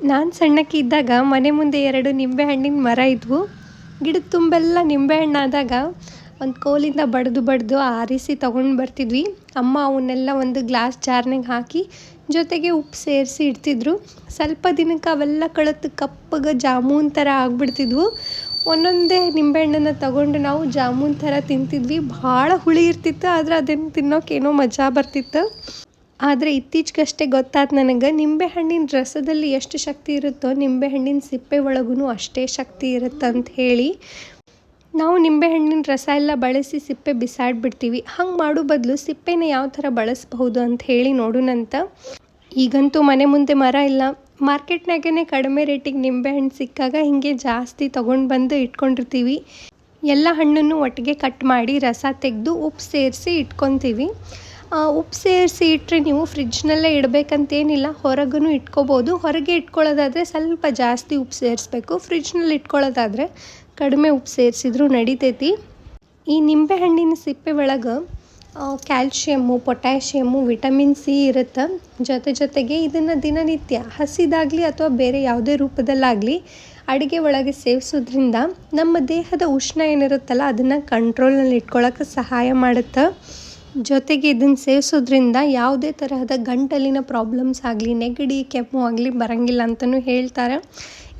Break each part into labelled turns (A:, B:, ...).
A: ನಾನು ಸಣ್ಣಕ್ಕೆ ಇದ್ದಾಗ ಮನೆ ಮುಂದೆ ಎರಡು ನಿಂಬೆಹಣ್ಣಿನ ಮರ ಇದ್ವು. ಗಿಡದ ತುಂಬೆಲ್ಲ ನಿಂಬೆಹಣ್ಣಾದಾಗ ಒಂದು ಕೋಲಿಂದ ಬಡಿದು ಬಡಿದು ಆರಿಸಿ ತೊಗೊಂಡು ಬರ್ತಿದ್ವಿ. ಅಮ್ಮ ಅವನ್ನೆಲ್ಲ ಒಂದು ಗ್ಲಾಸ್ ಜಾರ್ನಾಗ ಹಾಕಿ ಜೊತೆಗೆ ಉಪ್ಪು ಸೇರಿಸಿ ಇಡ್ತಿದ್ರು. ಸ್ವಲ್ಪ ದಿನಕ್ಕೆ ಅವೆಲ್ಲ ಕಳತ್ತು ಕಪ್ಪಗೆ ಜಾಮೂನ್ ಥರ ಆಗಿಬಿಡ್ತಿದ್ವು. ಒಂದೊಂದೇ ನಿಂಬೆಹಣ್ಣನ್ನು ತಗೊಂಡು ನಾವು ಜಾಮೂನ್ ಥರ ತಿಂತಿದ್ವಿ. ಭಾಳ ಹುಳಿ ಇರ್ತಿತ್ತು, ಆದರೆ ಅದನ್ನು ತಿನ್ನೋಕೇನೋ ಮಜಾ ಬರ್ತಿತ್ತು. ಆದರೆ ಇತ್ತೀಚೆಗಷ್ಟೇ ಗೊತ್ತಾದ ನನಗೆ ನಿಂಬೆಹಣ್ಣಿನ ರಸದಲ್ಲಿ ಎಷ್ಟು ಶಕ್ತಿ ಇರುತ್ತೋ ನಿಂಬೆಹಣ್ಣಿನ ಸಿಪ್ಪೆ ಒಳಗೂ ಅಷ್ಟೇ ಶಕ್ತಿ ಇರುತ್ತಂತ ಹೇಳಿ ನಾವು ನಿಂಬೆಹಣ್ಣಿನ ರಸ ಎಲ್ಲ ಬಳಸಿ ಸಿಪ್ಪೆ ಬಿಸಾಡಿಬಿಡ್ತೀವಿ. ಹಂಗೆ ಮಾಡೋ ಬದಲು ಸಿಪ್ಪೆನ ಯಾವ ಥರ ಬಳಸ್ಬಹುದು ಅಂತ ಹೇಳಿ ನೋಡೋಣಂತ ಈಗಂತೂ ಮನೆ ಮುಂದೆ ಮರ ಇಲ್ಲ. ಮಾರ್ಕೆಟ್ನಾಗೇ ಕಡಿಮೆ ರೇಟಿಗೆ ನಿಂಬೆಹಣ್ಣು ಸಿಕ್ಕಾಗ ಹೀಗೆ ಜಾಸ್ತಿ ತೊಗೊಂಡು ಬಂದು ಇಟ್ಕೊಂಡಿರ್ತೀವಿ. ಎಲ್ಲ ಹಣ್ಣನ್ನು ಒಟ್ಟಿಗೆ ಕಟ್ ಮಾಡಿ ರಸ ತೆಗೆದು ಉಪ್ಪು ಸೇರಿಸಿ ಇಟ್ಕೊತೀವಿ. ಉಪ್ಪು ಸೇರಿಸಿ ಇಟ್ಟರೆ ನೀವು ಫ್ರಿಜ್ನಲ್ಲೇ ಇಡಬೇಕಂತೇನಿಲ್ಲ ಹೊರಗೂ ಇಟ್ಕೋಬೋದು. ಹೊರಗೆ ಇಟ್ಕೊಳ್ಳೋದಾದರೆ ಸ್ವಲ್ಪ ಜಾಸ್ತಿ ಉಪ್ಪು ಸೇರಿಸ್ಬೇಕು. ಫ್ರಿಜ್ನಲ್ಲಿ ಇಟ್ಕೊಳ್ಳೋದಾದರೆ ಕಡಿಮೆ ಉಪ್ಪು ಸೇರಿಸಿದ್ರೂ ನಡಿತೈತಿ. ಈ ನಿಂಬೆಹಣ್ಣಿನ ಸಿಪ್ಪೆ ಒಳಗೆ ಕ್ಯಾಲ್ಶಿಯಮ್ಮು, ಪೊಟ್ಯಾಷಿಯಮ್ಮು, ವಿಟಮಿನ್ ಸಿ ಇರುತ್ತೆ. ಜೊತೆ ಜೊತೆಗೆ ಇದನ್ನು ದಿನನಿತ್ಯ ಹಸಿದಾಗಲಿ ಅಥವಾ ಬೇರೆ ಯಾವುದೇ ರೂಪದಲ್ಲಾಗಲಿ ಅಡುಗೆ ಒಳಗೆ ಸೇವಿಸೋದ್ರಿಂದ ನಮ್ಮ ದೇಹದ ಉಷ್ಣ ಏನಿರುತ್ತಲ್ಲ, ಅದನ್ನು ಕಂಟ್ರೋಲ್ನಲ್ಲಿ ಇಟ್ಕೊಳ್ಳೋಕ್ಕೆ ಸಹಾಯ ಮಾಡುತ್ತೆ. ಜೊತೆಗೆ ಇದನ್ನು ಸೇವಿಸೋದ್ರಿಂದ ಯಾವುದೇ ತರಹದ ಗಂಟಲಿನ ಪ್ರಾಬ್ಲಮ್ಸ್ ಆಗಲಿ, ನೆಗಡಿ, ಕೆಮ್ಮು ಆಗಲಿ ಬರಂಗಿಲ್ಲ ಅಂತಲೂ ಹೇಳ್ತಾರೆ.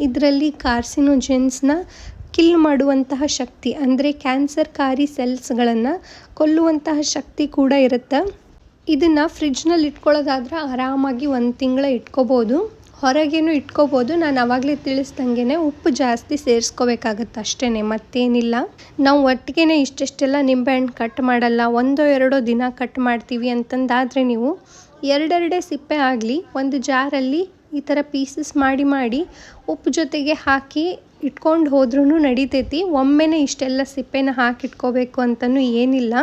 A: ಇದರಲ್ಲಿ ಕಾರ್ಸಿನೋಜೆನ್ಸ್ನ ಕಿಲ್ ಮಾಡುವಂತಹ ಶಕ್ತಿ, ಅಂದರೆ ಕ್ಯಾನ್ಸರ್ಕಾರಿ ಸೆಲ್ಸ್ಗಳನ್ನು ಕೊಲ್ಲುವಂತಹ ಶಕ್ತಿ ಕೂಡ ಇರುತ್ತೆ. ಇದನ್ನು ಫ್ರಿಜ್ನಲ್ಲಿ ಇಟ್ಕೊಳ್ಳೋದಾದ್ರೆ ಆರಾಮಾಗಿ ಒಂದು ತಿಂಗಳ ಇಟ್ಕೋಬೋದು. ಹೊರಗೇನು ಇಟ್ಕೋಬೋದು, ನಾನು ಆವಾಗಲೇ ತಿಳಿಸ್ದಂಗೆ ಉಪ್ಪು ಜಾಸ್ತಿ ಸೇರಿಸ್ಕೋಬೇಕಾಗತ್ತೆ ಅಷ್ಟೇ ಮತ್ತೇನಿಲ್ಲ. ನಾವು ಒಟ್ಟಿಗೆ ಇಷ್ಟೆಷ್ಟೆಲ್ಲ ನಿಂಬೆಹಣ್ಣು ಕಟ್ ಮಾಡಲ್ಲ, ಒಂದೋ ಎರಡೋ ದಿನ ಕಟ್ ಮಾಡ್ತೀವಿ ಅಂತಂದಾದರೆ ನೀವು ಎರಡೆರಡೇ ಸಿಪ್ಪೆ ಆಗಲಿ, ಒಂದು ಜಾರಲ್ಲಿ ಈ ಥರ ಪೀಸಸ್ ಮಾಡಿ ಮಾಡಿ ಉಪ್ಪು ಜೊತೆಗೆ ಹಾಕಿ ಇಟ್ಕೊಂಡು ಹೋದ್ರೂ ನಡಿತೈತಿ. ಒಮ್ಮೆನೇ ಇಷ್ಟೆಲ್ಲ ಸಿಪ್ಪೆನ ಹಾಕಿಟ್ಕೋಬೇಕು ಅಂತಲೂ ಏನಿಲ್ಲ.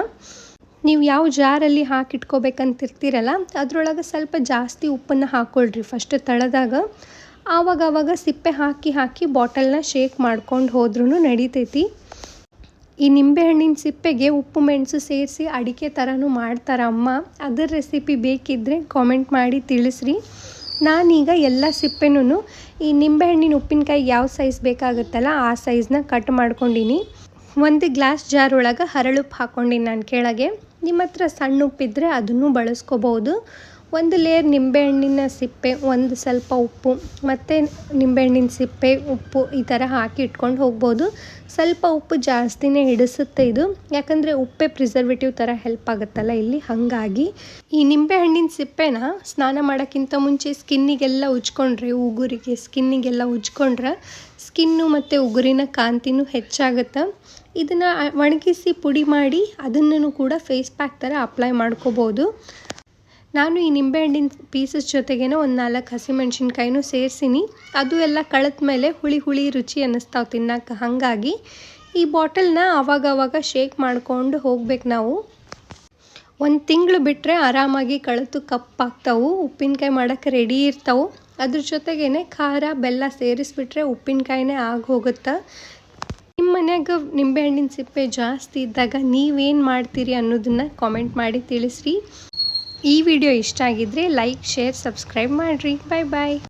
A: ನೀವು ಯಾವ ಜಾರಲ್ಲಿ ಹಾಕಿಟ್ಕೋಬೇಕಂತಿರ್ತೀರಲ್ಲ, ಅದರೊಳಗೆ ಸ್ವಲ್ಪ ಜಾಸ್ತಿ ಉಪ್ಪನ್ನು ಹಾಕ್ಕೊಳ್ರಿ ಫಸ್ಟ್ ತಳದಾಗ. ಆವಾಗ ಆವಾಗ ಸಿಪ್ಪೆ ಹಾಕಿ ಹಾಕಿ ಬಾಟಲ್ನ ಶೇಕ್ ಮಾಡ್ಕೊಂಡು ಹೋದ್ರೂ ನಡಿತೈತಿ. ಈ ನಿಂಬೆಹಣ್ಣಿನ ಸಿಪ್ಪೆಗೆ ಉಪ್ಪು ಮೆಣಸು ಸೇರಿಸಿ ಅಡಿಕೆ ಥರನೂ ಮಾಡ್ತಾರೆ ಅಮ್ಮ, ಅದರ ರೆಸಿಪಿ ಬೇಕಿದ್ದರೆ ಕಾಮೆಂಟ್ ಮಾಡಿ ತಿಳಿಸ್ರಿ. ನಾನೀಗ ಎಲ್ಲ ಸಿಪ್ಪೆನೂ ಈ ನಿಂಬೆಹಣ್ಣಿನ ಉಪ್ಪಿನಕಾಯಿ ಯಾವ ಸೈಜ್ ಬೇಕಾಗುತ್ತಲ್ಲ ಆ ಸೈಜ್ನ ಕಟ್ ಮಾಡ್ಕೊಂಡಿನಿ. ಒಂದು ಗ್ಲಾಸ್ ಜಾರ್ ಒಳಗೆ ಹರಳುಪ್ಪು ಹಾಕ್ಕೊಂಡಿನಿ ನಾನು ಕೆಳಗೆ. ನಿಮ್ಮ ಹತ್ರ ಸಣ್ಣ ಉಪ್ಪಿದ್ರೆ ಅದನ್ನು ಬಳಸ್ಕೋಬೋದು. ಒಂದು ಲೇಯರ್ ನಿಂಬೆಹಣ್ಣಿನ ಸಿಪ್ಪೆ, ಒಂದು ಸ್ವಲ್ಪ ಉಪ್ಪು, ಮತ್ತು ನಿಂಬೆಹಣ್ಣಿನ ಸಿಪ್ಪೆ, ಉಪ್ಪು ಈ ಥರ ಹಾಕಿ ಇಟ್ಕೊಂಡು ಹೋಗ್ಬೋದು. ಸ್ವಲ್ಪ ಉಪ್ಪು ಜಾಸ್ತಿನೇ ಹಿಡಿಸುತ್ತೆ ಇದು. ಯಾಕಂದರೆ ಉಪ್ಪೆ ಪ್ರಿಸರ್ವೇಟಿವ್ ಥರ ಹೆಲ್ಪ್ ಆಗುತ್ತಲ್ಲ ಇಲ್ಲಿ. ಹಾಗಾಗಿ ಈ ನಿಂಬೆಹಣ್ಣಿನ ಸಿಪ್ಪೆನ ಸ್ನಾನ ಮಾಡೋಕ್ಕಿಂತ ಮುಂಚೆ ಸ್ಕಿನ್ನಿಗೆಲ್ಲ ಉಜ್ಕೊಂಡ್ರೆ, ಉಗುರಿಗೆ ಸ್ಕಿನ್ನಿಗೆಲ್ಲ ಉಜ್ಕೊಂಡ್ರೆ ಸ್ಕಿನ್ನು ಮತ್ತು ಉಗುರಿನ ಕಾಂತಿನೂ ಹೆಚ್ಚಾಗುತ್ತೆ. ಇದನ್ನು ಒಣಗಿಸಿ ಪುಡಿ ಮಾಡಿ ಅದನ್ನು ಕೂಡ ಫೇಸ್ ಪ್ಯಾಕ್ ಥರ ಅಪ್ಲೈ ಮಾಡ್ಕೋಬೋದು. ನಾನು ಈ ನಿಂಬೆಹಣ್ಣಿನ ಪೀಸಸ್ ಜೊತೆಗೆ ಒಂದು ನಾಲ್ಕು ಹಸಿಮೆಣ್ಸಿನ್ಕಾಯಿನೂ ಸೇರಿಸಿನಿ. ಅದು ಎಲ್ಲ ಕಳೆದ ಮೇಲೆ ಹುಳಿ ಹುಳಿ ರುಚಿ ಅನ್ನಿಸ್ತಾವೆ ತಿನ್ನೋಕೆ. ಹಾಗಾಗಿ ಈ ಬಾಟಲ್ನ ಆವಾಗ ಆವಾಗ ಶೇಕ್ ಮಾಡ್ಕೊಂಡು ಹೋಗ್ಬೇಕು ನಾವು. ಒಂದು ತಿಂಗಳು ಬಿಟ್ಟರೆ ಆರಾಮಾಗಿ ಕಳೆತು ಕಪ್ಪಾಗ್ತಾವೆ ಉಪ್ಪಿನಕಾಯಿ ಮಾಡೋಕ್ಕೆ ರೆಡಿ ಇರ್ತಾವೆ. ಅದ್ರ ಜೊತೆಗೇ ಖಾರ, ಬೆಲ್ಲ ಸೇರಿಸ್ಬಿಟ್ರೆ ಉಪ್ಪಿನಕಾಯಿನೇ ಆಗಿ ಹೋಗುತ್ತೆ? ಮನ್ಯಾಗ ನಿಂಬೆಹಣ್ಣಿನ ಸಿಪ್ಪೆ ಜಾಸ್ತಿ ಇದ್ದಾಗ ನೀವೇನು ಮಾಡ್ತೀರಿ ಅನ್ನೋದನ್ನು ಕಾಮೆಂಟ್ ಮಾಡಿ ತಿಳಿಸ್ರಿ. ಈ ವಿಡಿಯೋ ಇಷ್ಟ ಆಗಿದ್ದರೆ ಲೈಕ್ ಶೇರ್ ಸಬ್ಸ್ಕ್ರೈಬ್ ಮಾಡಿರಿ. ಬಾಯ್ ಬಾಯ್